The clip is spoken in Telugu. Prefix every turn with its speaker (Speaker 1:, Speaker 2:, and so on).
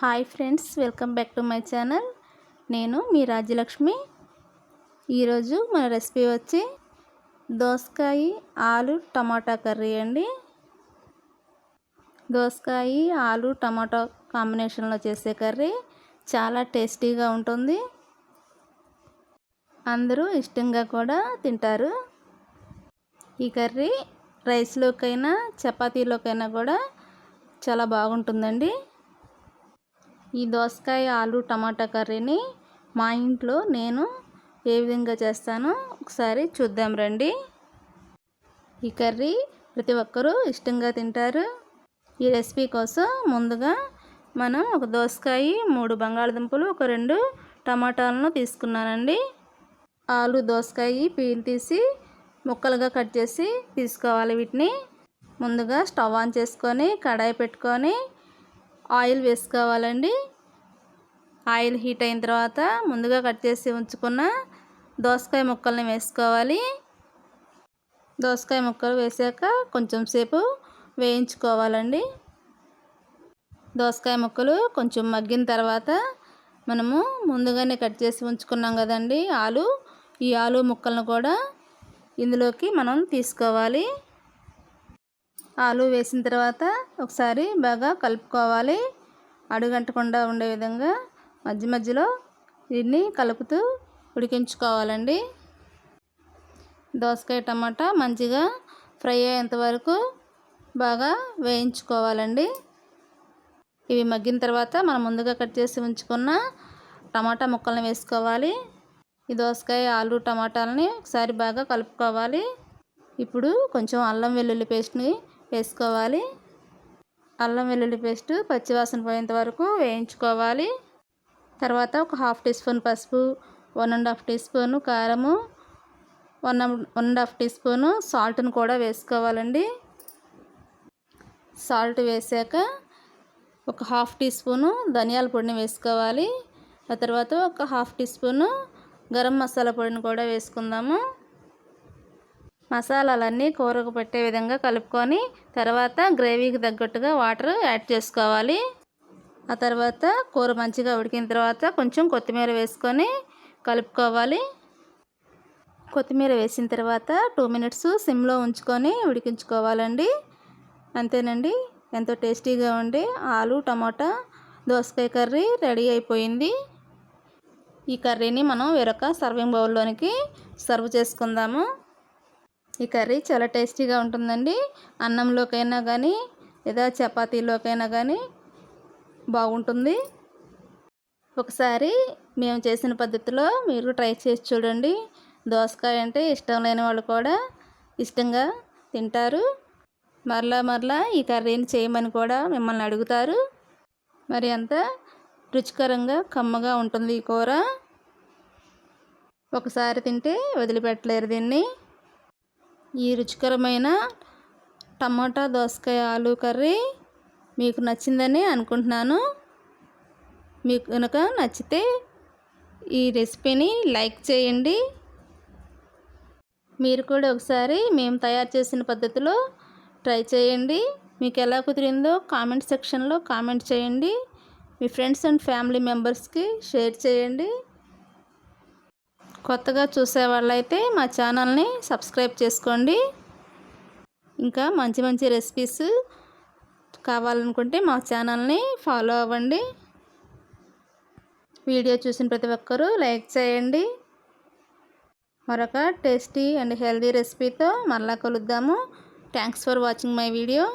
Speaker 1: Hi friends welcome back to my channel. నేను మీ రాజ్యలక్ష్మి. ఈరోజు మన రెసిపీ వచ్చి దోసకాయ ఆలు టమాటా కర్రీ అండి. దోసకాయ ఆలు టమాటా కాంబినేషన్లో చేసే కర్రీ చాలా టేస్టీగా ఉంటుంది. అందరూ ఇష్టంగా కూడా తింటారు. ఈ కర్రీ రైస్లోకైనా చపాతీలోకైనా కూడా చాలా బాగుంటుందండి. ఈ దోసకాయ ఆలు టమాటా కర్రీని మా ఇంట్లో నేను ఏ విధంగా చేస్తానో ఒకసారి చూద్దాం రండి. ఈ కర్రీ ప్రతి ఒక్కరూ ఇష్టంగా తింటారు. ఈ రెసిపీ కోసం ముందుగా మనం ఒక దోసకాయ మూడు బంగాళదుంపలు ఒక రెండు టమాటాలను తీసుకున్నానండి. ఆలు దోసకాయ పీల్ తీసి ముక్కలుగా కట్ చేసి తీసుకోవాలి వీటిని. ముందుగా స్టవ్ ఆన్ చేసుకొని కడాయి పెట్టుకొని ఆయిల్ వేసుకోవాలండి. ఆయిల్ హీట్ అయిన తర్వాత ముందుగా కట్ చేసి ఉంచుకున్న దోసకాయ ముక్కల్ని వేసుకోవాలి. దోసకాయ ముక్కలు వేసాక కొంచెం సేపు వేయించుకోవాలండి. దోసకాయ ముక్కలు కొంచెం మగ్గిన తర్వాత మనము ముందుగానే కట్ చేసి ఉంచుకున్నాం కదండి ఆలు. ఈ ఆలు ముక్కలను కూడా ఇందులోకి మనం తీసుకోవాలి. ఆలు వేసిన తర్వాత ఒకసారి బాగా కలుపుకోవాలి. అడుగంటకుండా ఉండే విధంగా మధ్య మధ్యలో దీన్ని కలుపుతూ ఉడికించుకోవాలండి. దోసకాయ టమాటా మంచిగా ఫ్రై అయ్యేంత వరకు బాగా వేయించుకోవాలండి. ఇవి మగ్గిన తర్వాత మనం ముందుగా కట్ చేసి ఉంచుకున్న టమాటా ముక్కల్ని వేసుకోవాలి. ఈ దోసకాయ ఆలు టమాటాలని ఒకసారి బాగా కలుపుకోవాలి. ఇప్పుడు కొంచెం అల్లం వెల్లుల్లి పేస్ట్ని వేసుకోవాలి. అల్లం వెల్లుల్లి పేస్ట్ పచ్చివాసన పోయేంత వరకు వేయించుకోవాలి. తర్వాత ఒక హాఫ్ టీ స్పూన్ పసుపు one and half teaspoon కారము one one and half teaspoon సాల్ట్ను కూడా వేసుకోవాలండి. సాల్ట్ వేసాక ఒక హాఫ్ టీ స్పూను ధనియాల పొడిని వేసుకోవాలి. ఆ తర్వాత ఒక half teaspoon garam masala పొడిని కూడా వేసుకుందాము. మసాలాలన్నీ కూరకు పెట్టే విధంగా కలుపుకొని తర్వాత గ్రేవీకి తగ్గట్టుగా వాటర్ యాడ్ చేసుకోవాలి. ఆ తర్వాత కూర మంచిగా ఉడికిన తర్వాత కొంచెం కొత్తిమీర వేసుకొని కలుపుకోవాలి. కొత్తిమీర వేసిన తర్వాత టూ మినిట్స్ సిమ్లో ఉంచుకొని ఉడికించుకోవాలండి. అంతేనండి. ఎంతో టేస్టీగా ఉండి ఆలు టమాటా దోసకాయ కర్రీ రెడీ అయిపోయింది. ఈ కర్రీని మనం వేరొక సర్వింగ్ బౌల్లోనికి సర్వ్ చేసుకుందాము. ఈ కర్రీ చాలా టేస్టీగా ఉంటుందండి. అన్నంలోకైనా కానీ లేదా చపాతీలోకైనా కానీ బాగుంటుంది. ఒకసారి మేము చేసిన పద్ధతిలో మీరు ట్రై చేసి చూడండి. దోసకాయ అంటే ఇష్టం లేని వాళ్ళు కూడా ఇష్టంగా తింటారు. మరలా మరలా ఈ కర్రీని చేయమని కూడా మిమ్మల్ని అడుగుతారు. మరి అంత రుచికరంగా కమ్మగా ఉంటుంది ఈ కూర. ఒకసారి తింటే వదిలిపెట్టలేరు దీన్ని. ఈ రుచికరమైన టమాటా దోసకాయ ఆలు కర్రీ మీకు నచ్చిందని అనుకుంటున్నాను. మీకు కనుక నచ్చితే ఈ రెసిపీని లైక్ చేయండి. మీరు కూడా ఒకసారి మేము తయారు చేసిన పద్ధతిలో ట్రై చేయండి. మీకు ఎలా కుదిరిందో కామెంట్ సెక్షన్లో కామెంట్ చేయండి. మీ ఫ్రెండ్స్ అండ్ ఫ్యామిలీ మెంబర్స్కి షేర్ చేయండి. కొత్తగా చూసే వాళ్ళైతే మా ఛానల్ని సబ్స్క్రైబ్ చేసుకోండి. ఇంకా మంచి మంచి రెసిపీస్ కావాలనుకుంటే మా ఛానల్ని ఫాలో అవ్వండి. వీడియో చూసిన ప్రతి ఒక్కరూ లైక్ చేయండి. మరొక టేస్టీ అండ్ హెల్దీ రెసిపీతో మరలా కలుద్దాము. Thanks for watching my video.